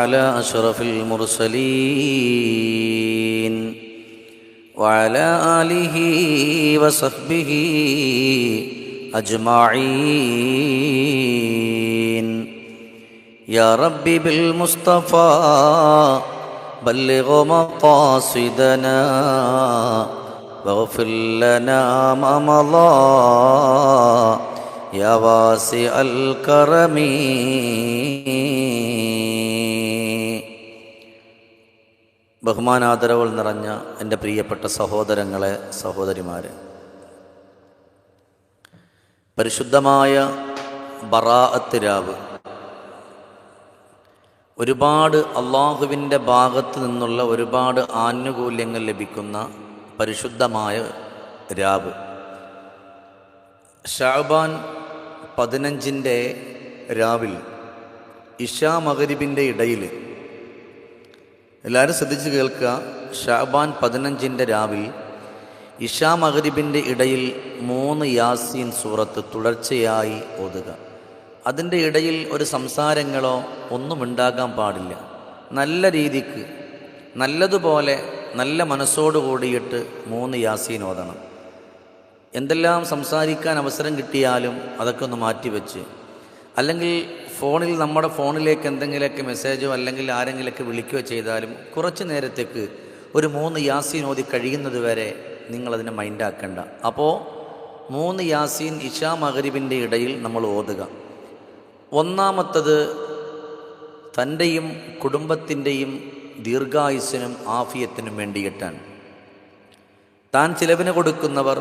على أشرف المرسلين وعلى آله وصحبه أجمعين. يا ربي بالمصطفى بلغ مقاصدنا واغفر لنا ما مضى. يا واسع الكرم. ബഹുമാനാദരവുകൾ നിറഞ്ഞ എന്റെ പ്രിയപ്പെട്ട സഹോദരങ്ങളെ സഹോദരിമാരെ. പരിശുദ്ധമായ ബറാഅത്ത് രാവ്. ഒരുപാട് അള്ളാഹുവിന്റെ ഭാഗത്ത് നിന്നുള്ള ഒരുപാട് ആനുകൂല്യങ്ങൾ ലഭിക്കുന്ന പരിശുദ്ധമായ രാവ്. ഷാബാൻ പതിനഞ്ചിന്റെ രാവിൽ ഇഷാ മകരിബിന്റെ ഇടയിൽ എല്ലാവരും ശ്രദ്ധിച്ച് കേൾക്കുക. ഷാബാൻ പതിനഞ്ചിന്റെ രാവിൽ ഇഷാ മഹരിബിന്റെ ഇടയിൽ മൂന്ന് യാസീൻ സൂറത്ത് തുടർച്ചയായി ഓതുക. അതിന്റെ ഇടയിൽ ഒരു സംസാരങ്ങളോ ഒന്നും ഉണ്ടാകാൻ പാടില്ല. നല്ല രീതിക്ക് നല്ലതുപോലെ നല്ല മനസ്സോടു കൂടിയിട്ട് മൂന്ന് യാസീൻ ഓതണം. എന്തെല്ലാം സംസാരിക്കാൻ അവസരം കിട്ടിയാലും അതൊക്കെ ഒന്ന് മാറ്റിവെച്ച്. അല്ലെങ്കിൽ ഫോണിൽ നമ്മുടെ ഫോണിലേക്ക് എന്തെങ്കിലുമൊക്കെ മെസ്സേജോ അല്ലെങ്കിൽ ആരെങ്കിലുമൊക്കെ വിളിക്കുകയോ ചെയ്താലും കുറച്ച് നേരത്തേക്ക് ഒരു മൂന്ന് യാസീൻ ഓതി കഴിയുന്നത് വരെ നിങ്ങളതിനെ മൈൻഡാക്കണ്ട അപ്പോൾ മൂന്ന് യാസീൻ ഇഷാ മഹരിബിന്റെ ഇടയിൽ നമ്മൾ ഓതുക. ഒന്നാമത്തത് തന്റെയും കുടുംബത്തിന്റെയും ദീർഘായുസ്സിനും ആഫിയത്തിനും വേണ്ടിയിട്ടാണ്. താൻ ചിലവിന് കൊടുക്കുന്നവർ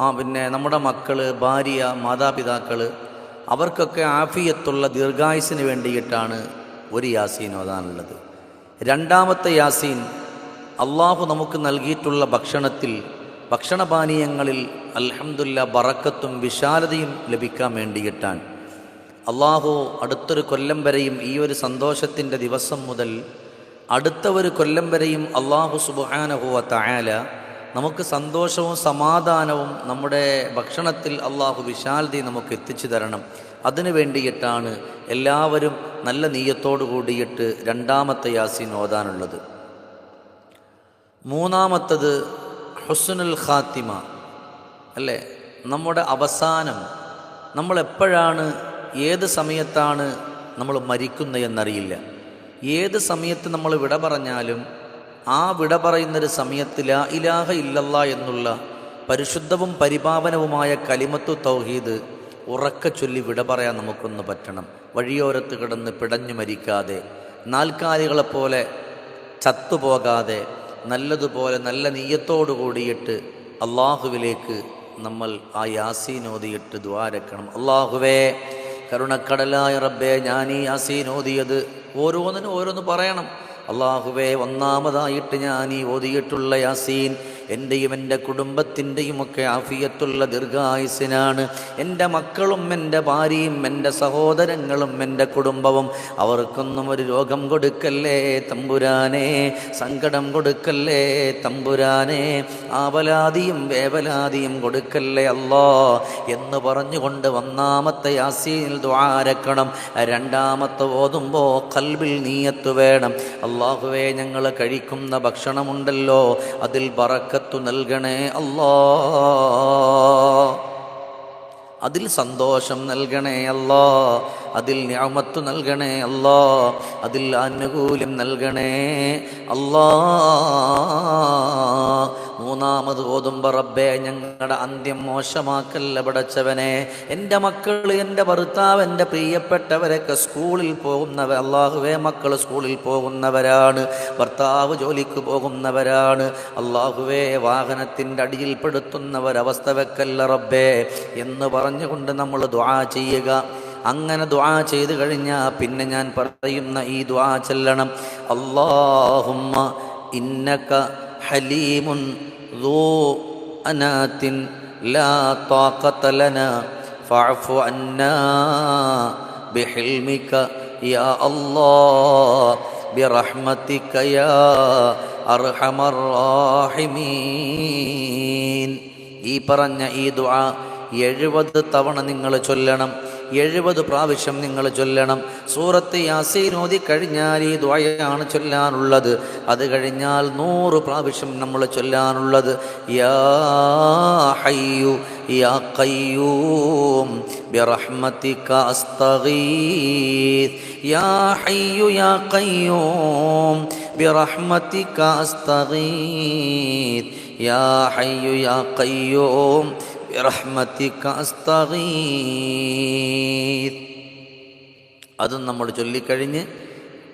ആ പിന്നെ നമ്മുടെ മക്കൾ ഭാര്യ മാതാപിതാക്കൾ അവർക്കൊക്കെ ആഫിയത്തുള്ള ദീർഘായുസിന് വേണ്ടിയിട്ടാണ് ഒരു യാസീൻ ഓതാനുള്ളത്. രണ്ടാമത്തെ യാസീൻ അള്ളാഹു നമുക്ക് നൽകിയിട്ടുള്ള ഭക്ഷണത്തിൽ ഭക്ഷണപാനീയങ്ങളിൽ അൽഹംദുല്ല ബറക്കത്തും വിശാലതയും ലഭിക്കാൻ വേണ്ടിയിട്ടാണ്. അള്ളാഹു അടുത്തൊരു കൊല്ലം വരെയും ഈ ഒരു സന്തോഷത്തിന്റെ ദിവസം മുതൽ അടുത്ത ഒരു കൊല്ലം വരെയും അള്ളാഹു സുബാനഹുവ തയാല നമുക്ക് സന്തോഷവും സമാധാനവും നമ്മുടെ ഭക്ഷണത്തിൽ അള്ളാഹു വിശാലതയും നമുക്ക് എത്തിച്ചു തരണം. അതിനു വേണ്ടിയിട്ടാണ് എല്ലാവരും നല്ല നീയത്തോടു കൂടിയിട്ട് രണ്ടാമത്തെ യാസീൻ ഓതാനുള്ളത്. മൂന്നാമത്തത് ഹുസ്നുൽ ഖാത്തിമ. അല്ലേ? നമ്മുടെ അവസാനം നമ്മൾ എപ്പോഴാണ് ഏത് സമയത്താണ് നമ്മൾ മരിക്കുന്നത് എന്നറിയില്ല ഏത് സമയത്ത് നമ്മൾ വിട പറഞ്ഞാലും ആ വിട പറയുന്നൊരു സമയത്ത് ലാ ഇലാഹ ഇല്ലല്ല എന്നുള്ള പരിശുദ്ധവും പരിപാവനവുമായ കലിമത്തു തൗഹീദ് ഉറക്ക ചൊല്ലി വിട പറയാൻ നമുക്കൊന്ന് പറ്റണം. വഴിയോരത്ത് കിടന്ന് പിടഞ്ഞു മരിക്കാതെ നാൽക്കാലികളെപ്പോലെ ചത്തുപോകാതെ നല്ലതുപോലെ നല്ല നീയത്തോടു കൂടിയിട്ട് അള്ളാഹുവിലേക്ക് നമ്മൾ ആ യാസീനോദിയിട്ട് ദ്വാരക്കണം അള്ളാഹുവേ കരുണക്കടലായ റബ്ബേ ഞാൻ ഈ യാസീൻ ഓതിയത് ഓരോന്നിനും ഓരോന്ന് പറയണം. അള്ളാഹുവേ ഒന്നാമതായിട്ട് ഞാൻ ഈ ഓതിയിട്ടുള്ള യാസീൻ എന്റെയും എന്റെ കുടുംബത്തിന്റെയും ഒക്കെ ആഫിയത്തുള്ള ദീർഘായുസിനാണ് എന്റെ മക്കളും എന്റെ ഭാര്യയും എന്റെ സഹോദരങ്ങളും എന്റെ കുടുംബവും അവർക്കൊന്നും ഒരു രോഗം കൊടുക്കല്ലേ തമ്പുരാനെ? സങ്കടം കൊടുക്കല്ലേ തമ്പുരാനെ? ആവലാതിയും വേവലാതിയും കൊടുക്കല്ലേ അല്ലോ? എന്ന് പറഞ്ഞുകൊണ്ട് ഒന്നാമത്തെ യാസീനിൽ ദ്വാരക്കണം രണ്ടാമത്തെ ഓതുമ്പോൾ കൽബിൽ നീയത്ത് വേണം. അള്ളാഹുവേ ഞങ്ങൾ കഴിക്കുന്ന ഭക്ഷണമുണ്ടല്ലോ. അതിൽ ബറക്കത്തു നൽകണേ അല്ലാ അതിൽ സന്തോഷം നൽകണേ അല്ലാ അതിൽ ഞാമത്ത് നൽകണേ അല്ലാ. അതിൽ ആനുകൂല്യം നൽകണേ അല്ലാ. മൂന്നാമത് ഓതുമ്പ റബ്ബേ ഞങ്ങളുടെ അന്ത്യം മോശമാക്കല്ല പടച്ചവനെ. എന്റെ മക്കൾ എന്റെ ഭർത്താവ് എന്റെ പ്രിയപ്പെട്ടവരൊക്കെ സ്കൂളിൽ പോകുന്നവർ അള്ളാഹുവേ മക്കൾ സ്കൂളിൽ പോകുന്നവരാണ്. ഭർത്താവ് ജോലിക്ക് പോകുന്നവരാണ്. അള്ളാഹുവേ വാഹനത്തിന്റെ അടിയിൽപ്പെടുത്തുന്നവരവസ്ഥ വെക്കല്ല റബ്ബേ. എന്ന് പറഞ്ഞുകൊണ്ട് നമ്മൾ ദ്വാ ചെയ്യുക. അങ്ങനെ ദ്വാ ചെയ്തു കഴിഞ്ഞാൽ പിന്നെ ഞാൻ പറയുന്ന ഈ ദ്വാ ചെല്ലണം അള്ളാഹുമ്മ ഇന്നക ഹലീമുൻ ذو أنات لا طاقة لنا فاعف عنا بحلمك يا الله برحمتك يا أرحم الراحمين ഈ പറഞ്ഞ ഈ ദുആ എഴുപത് തവണ നിങ്ങൾ ചൊല്ലണം എഴുപത് പ്രാവശ്യം നിങ്ങൾ ചൊല്ലണം സൂറത്ത് യാസീൻ ഓതി കഴിഞ്ഞാൽ ഈ ദ്വയാണ് ചൊല്ലാനുള്ളത് അത് കഴിഞ്ഞാൽ നൂറ് പ്രാവശ്യം നമ്മൾ ചൊല്ലാനുള്ളത് യാ ഹയ്യു യാ ഖയ്യൂം برحمتك أستغيث يا حي يا قيوم برحمتك أستغيث يا حي يا قيوم അതും നമ്മൾ ചൊല്ലിക്കഴിഞ്ഞ്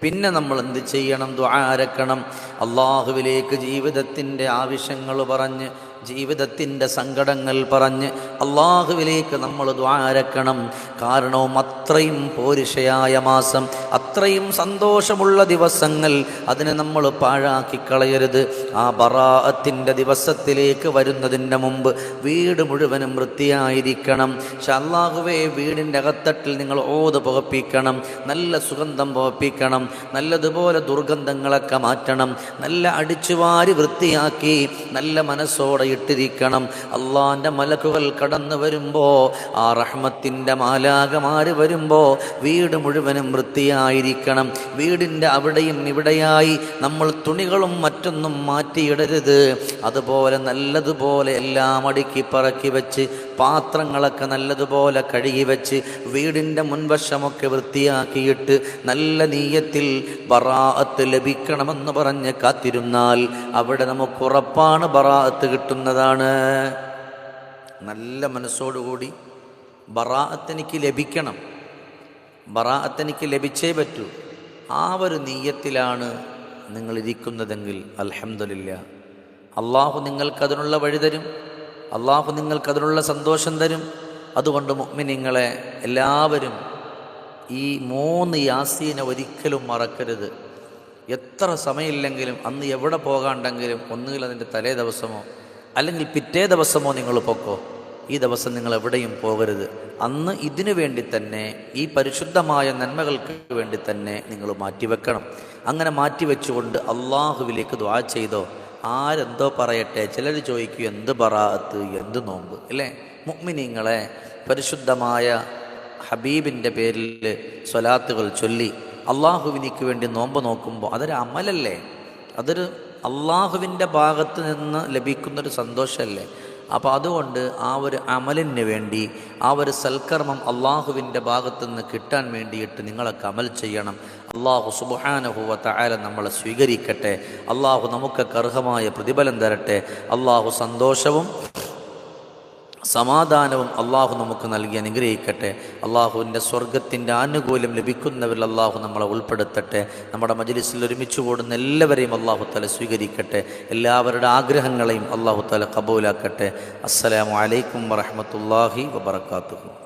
പിന്നെ നമ്മൾ എന്ത് ചെയ്യണം? ദ്വാരക്കണം അള്ളാഹുവിലേക്ക് ജീവിതത്തിന്റെ ആവശ്യങ്ങൾ പറഞ്ഞ് ജീവിതത്തിന്റെ സങ്കടങ്ങൾ പറഞ്ഞ് അള്ളാഹുവിലേക്ക് നമ്മൾ ദ്വാരക്കണം കാരണവും അത്രയും പോരിഷയായ മാസം. അത്രയും സന്തോഷമുള്ള ദിവസങ്ങൾ അതിനെ നമ്മൾ പാഴാക്കി കളയരുത്. ആ ബറാഅത്തിന്റെ ദിവസത്തിലേക്ക് വരുന്നതിന്റെ മുമ്പ് വീട് മുഴുവനും വൃത്തിയായിരിക്കണം. ഷല്ലാഹുവേ വീടിന്റെ അകത്തട്ടിൽ നിങ്ങൾ ഓത് പുകപ്പിക്കണം. നല്ല സുഗന്ധം പുകപ്പിക്കണം. നല്ലതുപോലെ ദുർഗന്ധങ്ങളൊക്കെ മാറ്റണം. നല്ല അടിച്ചുവാരി വൃത്തിയാക്കി നല്ല മനസ്സോടെ ഇട്ടിരിക്കണം. അള്ളാന്റെ മലക്കുകൾ കടന്നു വരുമ്പോൾ ആ റഹ്മത്തിന്റെ മാലാകമാര് വരുമ്പോൾ വീട് മുഴുവനും വൃത്തിയായിരിക്കണം. വീടിന്റെ അവിടെയും ഇവിടെയായി നമ്മൾ തുണികളും മറ്റൊന്നും മാറ്റിയിടരുത്. അതുപോലെ നല്ലതുപോലെ എല്ലാം അടുക്കി പറക്കി വെച്ച് പാത്രങ്ങളൊക്കെ നല്ലതുപോലെ കഴുകി വെച്ച് വീടിന്റെ മുൻവശമൊക്കെ വൃത്തിയാക്കിയിട്ട് നല്ല നീയത്തിൽ ബറാഅത്ത് ലഭിക്കണമെന്ന് പറഞ്ഞ് കാത്തിരുന്നാൽ അവിടെ നമുക്ക് ഉറപ്പാണ് ബറാഅത്ത് കിട്ടുന്നതാണ്. നല്ല മനസ്സോടുകൂടി ബറാഅത്ത് എനിക്ക് ലഭിക്കണം. ബറാഅത്ത് എനിക്ക് ലഭിച്ചേ പറ്റൂ. ആ ഒരു നീയത്തിലാണ് നിങ്ങളിരിക്കുന്നതെങ്കിൽ അലഹമില്ല അള്ളാഹു നിങ്ങൾക്കതിനുള്ള വഴി തരും. അള്ളാഹു നിങ്ങൾക്കതിനുള്ള സന്തോഷം തരും. അതുകൊണ്ട് മുഅ്മിനീങ്ങളെ എല്ലാവരും ഈ മൂന്ന് യാസീനെ ഒരിക്കലും മറക്കരുത്. എത്ര സമയമില്ലെങ്കിലും അന്ന് എവിടെ പോകാണ്ടെങ്കിലും ഒന്നുകിൽ അതിന്റെ തലേ ദിവസമോ അല്ലെങ്കിൽ പിറ്റേ ദിവസമോ നിങ്ങൾ പൊക്കോ. ഈ ദിവസം നിങ്ങൾ എവിടെയും പോകരുത്. അന്ന് ഇതിനു വേണ്ടി തന്നെ ഈ പരിശുദ്ധമായ നന്മകൾക്ക് വേണ്ടി തന്നെ നിങ്ങൾ മാറ്റിവെക്കണം. അങ്ങനെ മാറ്റിവെച്ചുകൊണ്ട് അള്ളാഹുവിലേക്ക് ദ്വാ ചെയ്തോ? ആരെന്തോ പറയട്ടെ ചിലർ ചോദിക്കും എന്ത് ബറാഅത്ത് എന്ത് നോമ്പ്? അല്ലേ? മുഗ്മിനിങ്ങളെ പരിശുദ്ധമായ ഹബീബിന്റെ പേരിൽ സ്വലാത്തുകൾ ചൊല്ലി അള്ളാഹുവിനിക്ക് വേണ്ടി നോമ്പ് നോക്കുമ്പോൾ അതൊരു അമലല്ലേ? അതൊരു അള്ളാഹുവിന്റെ ഭാഗത്ത് നിന്ന് ലഭിക്കുന്നൊരു സന്തോഷമല്ലേ അപ്പോൾ അതുകൊണ്ട് ആ ഒരു അമലിന് വേണ്ടി ആ ഒരു സൽക്കർമ്മം അള്ളാഹുവിന്റെ ഭാഗത്ത് നിന്ന് കിട്ടാൻ വേണ്ടിയിട്ട് നിങ്ങളൊക്കെ അമൽ ചെയ്യണം. അള്ളാഹു സുബാനഹുവ തായാല നമ്മളെ സ്വീകരിക്കട്ടെ. അള്ളാഹു നമുക്കൊക്കെ അർഹമായ പ്രതിഫലം തരട്ടെ. അള്ളാഹു സന്തോഷവും സമാധാനവും അള്ളാഹു നമുക്ക് നൽകി അനുഗ്രഹിക്കട്ടെ. അള്ളാഹുവിന്റെ സ്വർഗത്തിന്റെ ആനുകൂല്യം ലഭിക്കുന്നവരിൽ അള്ളാഹു നമ്മളെ ഉൾപ്പെടുത്തട്ടെ. നമ്മുടെ മജലിസിൽ ഒരുമിച്ച് കൂടുന്ന എല്ലാവരെയും അള്ളാഹു തല സ്വീകരിക്കട്ടെ. എല്ലാവരുടെ ആഗ്രഹങ്ങളെയും അള്ളാഹു തല കബൂലാക്കട്ടെ. അസ്സലാമു അലൈക്കും വറഹമത്തല്ലാഹി വബർക്കാത്തു